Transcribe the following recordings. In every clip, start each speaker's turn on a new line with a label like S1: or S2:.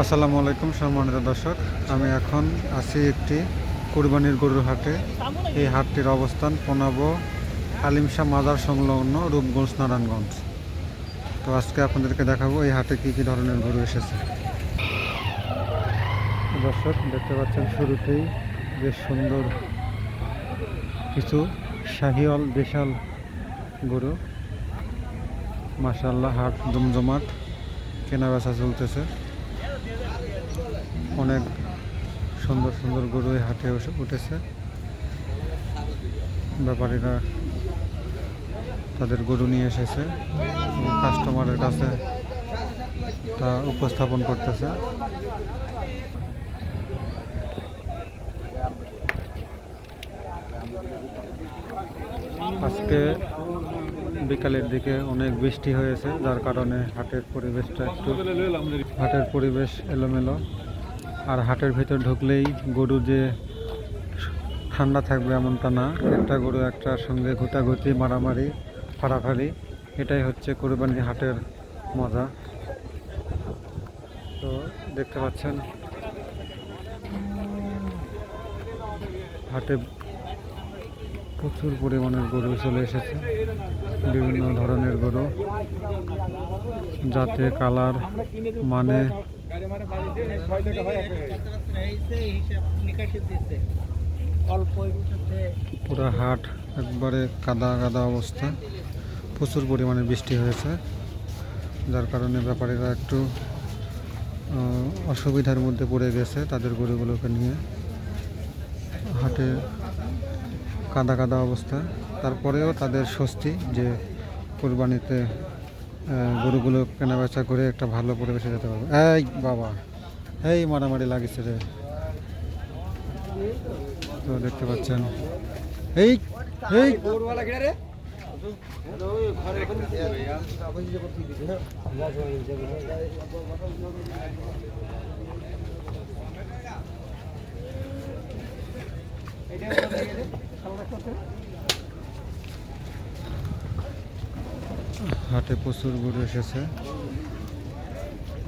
S1: আসসালামু আলাইকুম, সম্মানিত দর্শক। আমি এখন আছি একটি কুরবানির গরুর হাটে। এই হাটটির অবস্থান পনাব আলিমশা মাজার সংলগ্ন রূপগঞ্জ, নারায়ণগঞ্জ। তো আজকে আপনাদেরকে দেখাবো এই হাটে কী কী ধরনের গরু এসেছে। দর্শক, দেখতে পাচ্ছেন শুরুতেই বেশ সুন্দর কিছু শাহিওয়াল বিশাল গরু। মাশাল্লাহ হাট জমজমাট কেনা বেচা চলতেছে। অনেক সুন্দর সুন্দর গরু হাটে উঠেছে। ব্যাপারীরা তাদের গরু নিয়ে এসেছে। কাস্টমারের কাছে তা উপস্থাপন করতেছে। আজকে বিকালের দিকে অনেক বৃষ্টি হয়েছে, যার কারণে হাটের পরিবেশটা একটু হাটের পরিবেশ এলোমেলো। আর হাটের ভেতর ঢুকলেই গরু যে ঠান্ডা থাকবে এমনটা না। একটা গরু একটার সঙ্গে ঘুটাঘুটি, মারামারি ফাড়াফাড়ি এটাই হচ্ছে কোরবানি হাটের মজা। তো দেখতে পাচ্ছেন, হাটে প্রচুর পরিমাণের গরু চলে এসেছে। বিভিন্ন ধরনের গরু যাতে কালার মানে পুরো হাট একবারে কাদা কাদা অবস্থা। প্রচুর পরিমাণে বৃষ্টি হয়েছে। যার কারণে ব্যাপারীরা একটু অসুবিধার মধ্যে পড়ে গেছে তাদের গরুগুলোকে নিয়ে। হাটে কাদা কাদা অবস্থা। তারপরেও তাদের স্বস্তি যে কোরবানিতে গরুগুলো কেনাবেচা করে একটা ভালো পরিবেশে যেতে পারব। এই বাবা, এই মারামারি লাগিছে রে। তো দেখতে পাচ্ছেন। এই এই। হাটে প্রচুর গরু এসেছে।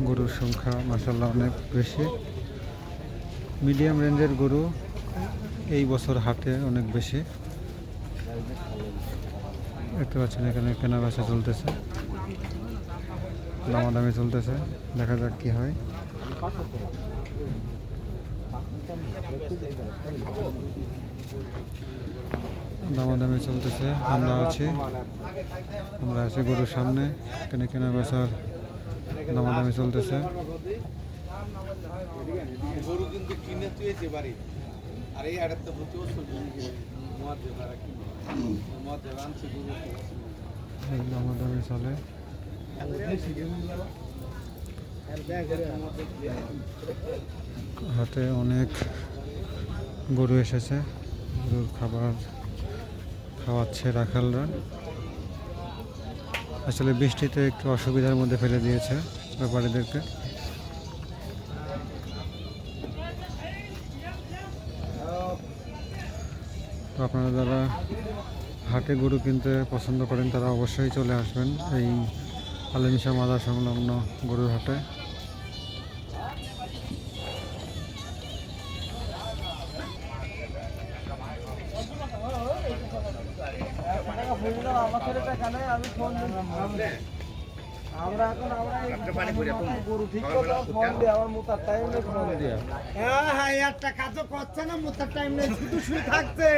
S1: গরুর সংখ্যা মাসাল্লাহ অনেক বেশি। মিডিয়াম রেঞ্জের গরু এই বছর হাটে অনেক বেশি। দেখতে পাচ্ছেন এখানে কেনা বেচা চলতেছে। দামাদামি চলতেছে। দেখা যাক কি হয়। দামাদামি চলতেছে আমরা আছি। আমরা আছি গরুর সামনে কেনে কেনা বেচার দামাদামি চলতেছে।
S2: গরু কিন্তু কিনে তুয়েছে বাড়ি। আর এই আড়াতে প্রতি বছর মদ দেবে আর মদ? দেবে আনছে গরু।
S1: দামাদামি চলে। হাটে অনেক গরু এসেছে গরুর খাবার খাওয়াচ্ছে রাখালরা। আসলে বৃষ্টিতে একটু অসুবিধার মধ্যে ফেলে দিয়েছে ব্যাপারীদেরকে। তো আপনারা যারা হাটে গরু কিনতে পছন্দ করেন, তারা অবশ্যই চলে আসবেন এই আলিমিশা মাদার সংলগ্ন গরুর হাটে।
S3: আমরা এখন আমরা গরু ঠিক করলাম ফোন দিয়ে আমার মুতার টাইম নেই ফোন দিয়ে হ্যাঁ হ্যাঁ একটা কাজও করছে না মুতার টাইম নেই শুধু শুয়ে থাকছে।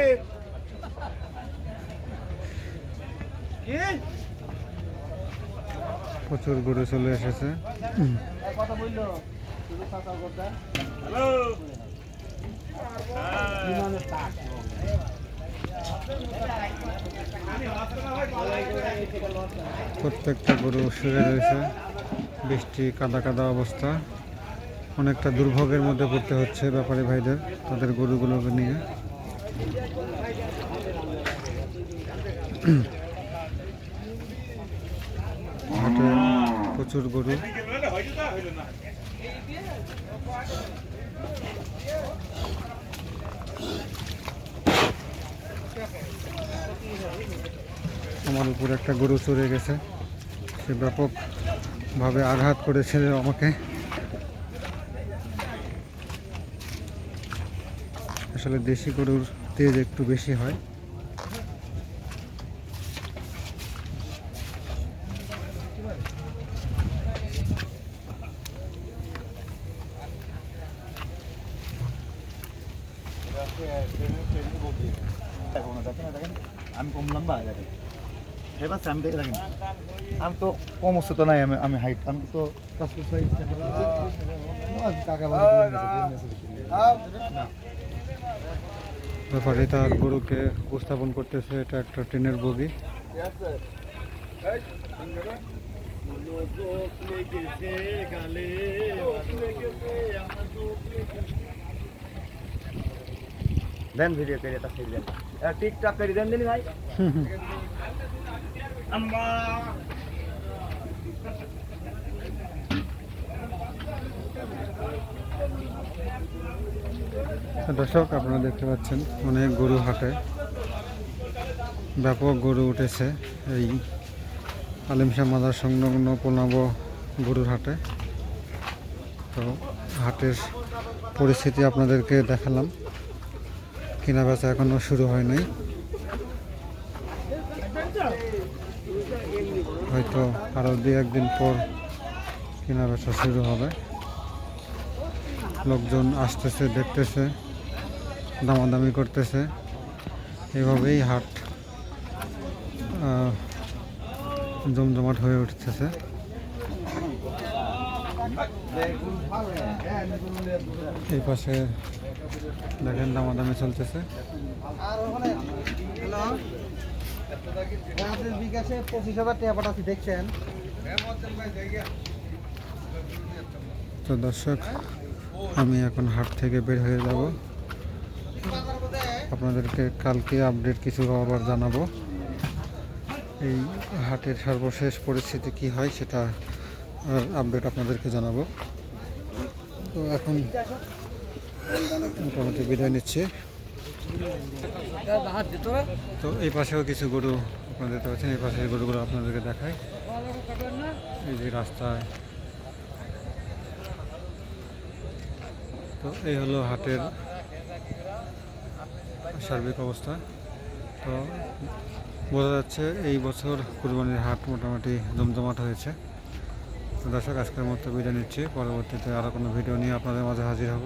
S3: কি?
S1: প্রচুর গরু চলে এসেছে।
S3: কথা বলল কথা
S1: প্রত্যেকটা গরু শুয়ে রয়েছে। বৃষ্টি, কাদা কাদা অবস্থা। অনেকটা দুর্ভোগের মধ্যে পড়তে হচ্ছে ব্যাপারী ভাইদের, তাদের গরুগুলোকে নিয়ে। প্রচুর গরু। আমার উপর একটা গরু চড়ে গেছে। সে ব্যাপকভাবে আঘাত করেছে আমাকে। আসলে দেশি গরুর তেজ একটু বেশি হয়।
S3: আমি কম লম্বা দেখেন। আমি তো কম অস্ত তো নাই, আমি আমি হাইট আমি তো ছয়
S1: ব্যাপারে তার গরুকে উপস্থাপন করতেছে, এটা একটা ট্রেনের বগি।
S3: দেন ভিডিও করে এটা ছেড়ে দেন। টিকটক করে দেন দিনি ভাই। আম্মা।
S1: দর্শক আপনারা দেখতে পাচ্ছেন অনেক গরু হাটে। ব্যাপক গরু উঠেছে এই আলিমশাহ মাদার সংলগ্ন পূর্ণাব গরুর হাটে। তো হাটের পরিস্থিতি আপনাদেরকে দেখালাম। কেনা বেচা এখনও শুরু হয় নাই। হয়তো আরও দুই একদিন পর কেনা বেচা শুরু হবে। লোকজন আসতেছে, দেখতেছে, দামাদামি করতেছে। এভাবেই হাট জমজমাট হয়ে উঠতেছে। এই পাশে দেখেন দামাদামি চলতেছে।
S3: আর ওখানে বিকাশে পঁচিশ হাজার টাকা পাঠাচ্ছি দেখছেন?
S1: তো দর্শক আমি এখন হাট থেকে বের হয়ে যাব। আপনাদেরকে কালকে আপডেট কিছু আবার জানাব। এই হাটের সর্বশেষ পরিস্থিতি কি হয় সেটা আপডেট আপনাদেরকে জানাব। তো এখন মোটামুটি বিদায় নিচ্ছি। তো এই পাশেও কিছু গরু আপনারা দেখতে পাচ্ছেন এই পাশের গরুগুলো আপনাদেরকে দেখায় এই যে রাস্তায়। তো এই হলো হাটের সার্বিক অবস্থা। তো বোঝা যাচ্ছে এই বছর কুরবানির হাট মোটামুটি জমজমাট হয়েছে। তো দর্শক, আজকের মতো বিদায় নিচ্ছি। পরবর্তীতে আরও কোনো ভিডিও নিয়ে আপনাদের মাঝে হাজির হব।